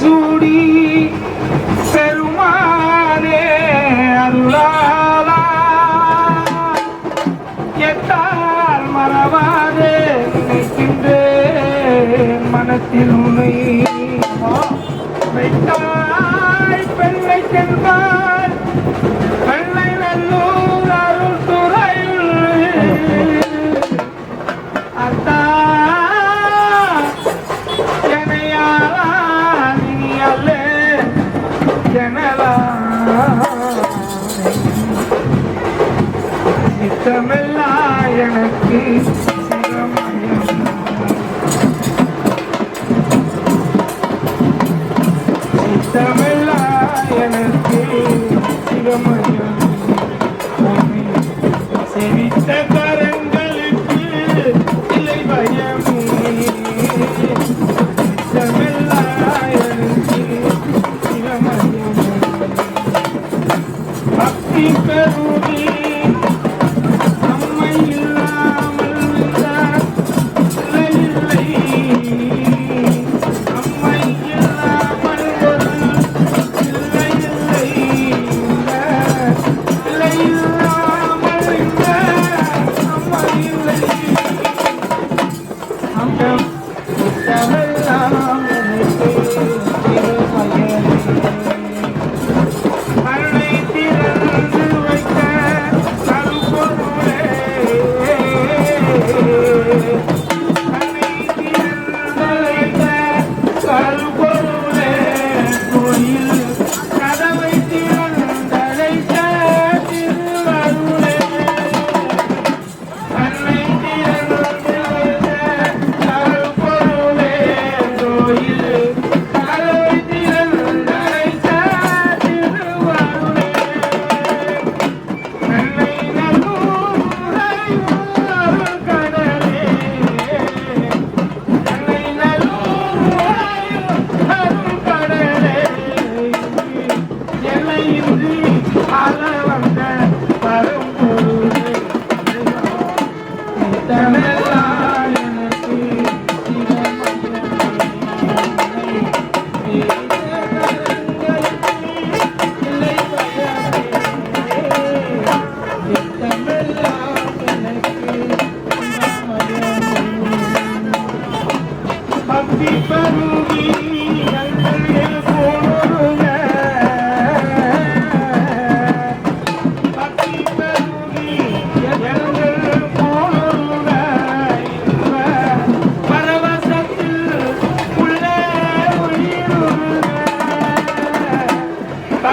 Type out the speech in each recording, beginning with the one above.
சூடி பெருமானே அருளாளா. எத்தால் மறவாதே நினைக்கின்றேன் மனத்தில் உன்னை. சித்தமெல்லாம் எனக்கு சிரமயம் செவித்த கரங்களுக்கு இல்லை பயமே சித்தமெல்லாம் எனக்கு சிரமயம் பக்தி கருதி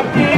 Thank.